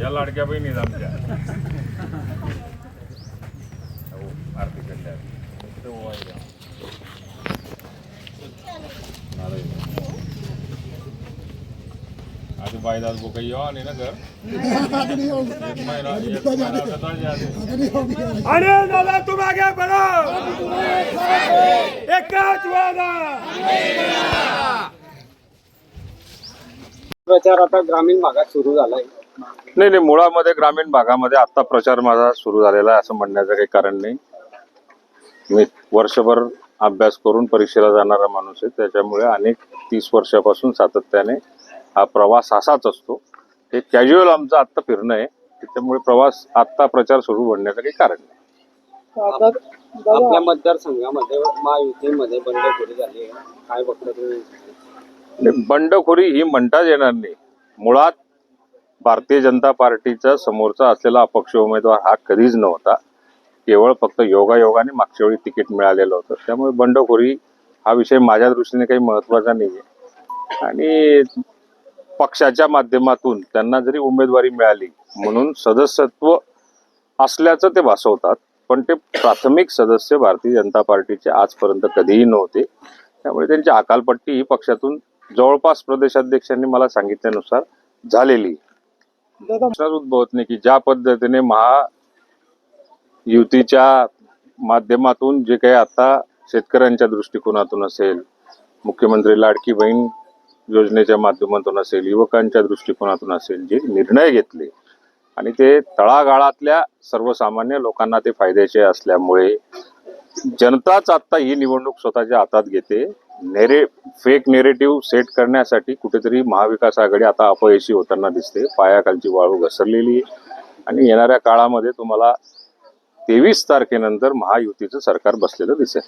या लाडक्या बहिणी आमच्या. आधी बायदास बोकाई येवा आणि ना घर. एक एक. अरे दादा तुम आगे बढ़ो। एकच वादा। प्रचार आता ग्रामीण भागात सुरू झालाय. नाही नाही मुळामध्ये ग्रामीण भागामध्ये आत्ता प्रचार माझा सुरू झालेला आहे असं म्हणण्याचं काही कारण नाही. मी वर्षभर अभ्यास करून परीक्षेला जाणारा माणूस आहे त्याच्यामुळे अनेक तीस वर्षापासून सातत्याने हा प्रवास असाच असतो. हे कॅज्युअल आमचं आत्ता फिरणं आहे. त्याच्यामुळे प्रवास आत्ता प्रचार सुरू होण्याचं काही कारण नाही. आपल्या मतदारसंघामध्ये महायुतीमध्ये बंडखोरी झाली आहे. काय बघता तुम्ही? नाही, बंडखोरी ही म्हणताच येणार नाही. मुळात भारतीय जनता पार्टीचा समोरचा असलेला अपक्ष उमेदवार हा कधीच नव्हता. केवळ फक्त योगायोगाने मागच्या वेळी तिकीट मिळालेलं होतं. त्यामुळे बंडखोरी हा विषय माझ्या दृष्टीने काही महत्त्वाचा नाही आहे आणि पक्षाच्या माध्यमातून त्यांना जरी उमेदवारी मिळाली म्हणून सदस्यत्व असल्याचं ते भासवतात पण ते प्राथमिक सदस्य भारतीय जनता पार्टीचे आजपर्यंत कधीही नव्हते. त्यामुळे त्यांची अकालपट्टी ही पक्षातून जवळपास प्रदेशाध्यक्षांनी मला सांगितल्यानुसार झालेली. उद्भवत नाही की ज्या पद्धतीने महा युतीच्या माध्यमातून जे काही आता शेतकऱ्यांच्या दृष्टिकोनातून असेल मुख्यमंत्री लाडकी बहीण योजनेच्या माध्यमातून असेल युवकांच्या दृष्टिकोनातून असेल जे निर्णय घेतले आणि ते तळागाळातल्या सर्वसामान्य लोकांना ते फायद्याचे असल्यामुळे जनताच आता ही निवडणूक स्वतःच्या हातात घेते. नेरे फेक नेरेटिव्ह सेट करण्यासाठी कुठेतरी महाविकास आघाडी आता अपयशी होताना दिसते. पायाखालची वाळू घसरलेली आहे. आणि येणाऱ्या काळामध्ये तुम्हाला तेवीस तारखेनंतर महायुतीचं सरकार बसलेलं दिसेल.